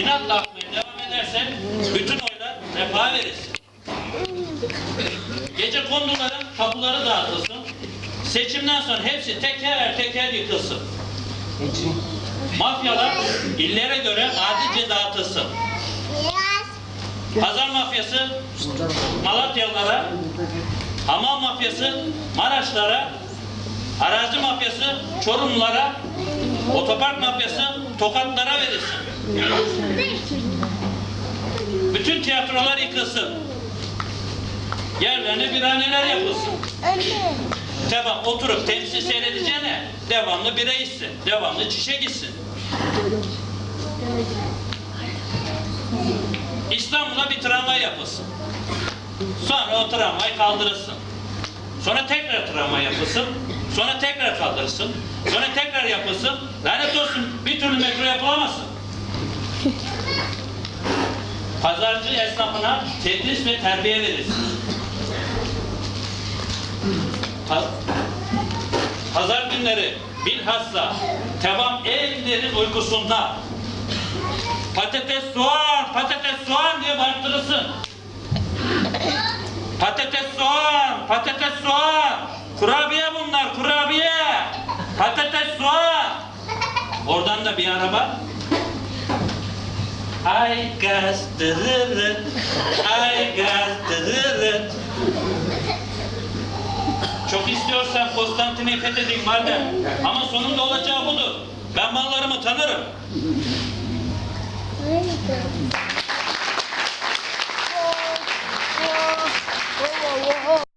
inatla atmaya devam edersen bütün oylar refaha verirsin. Gece konduların tapuları dağıtılsın. Seçimden sonra hepsi teker teker yıkılsın. Mafyalar illere göre adice dağıtılsın. Pazar mafyası Malatyalılara, hamam mafyası Maraşlara, arazi mafyası Çorumlulara, otopark mafyası Tokatlara verilsin. Bütün tiyatrolar yıkılsın. Yerlerine biraneler yapılsın. Devam oturup temsil seyredeceğine devamlı bira içsin, devamlı çişe gitsin. İstanbul'a bir tramvay yapılsın. Sonra o tramvay kaldırılsın. Sonra tekrar tramvay yapılsın. Sonra tekrar kaldırılsın. Sonra tekrar yapılsın. Lanet olsun bir türlü metro yapılamazsın. Pazarcı esnafına tedris ve terbiye verilsin. Pa- Pazar günleri bilhassa tevam en derin uykusunda patates soğan, patates soğan diye bağırtırırsın. Patates soğan, patates soğan. Kurabiye bunlar, kurabiye. Patates soğan. Oradan da bir araba. Ay gaz dırırır, ay gaz dırırır. Çok istiyorsan Konstantin'i fethedeyim madem. Ama sonunda olacağı budur. Ben mallarımı tanırım.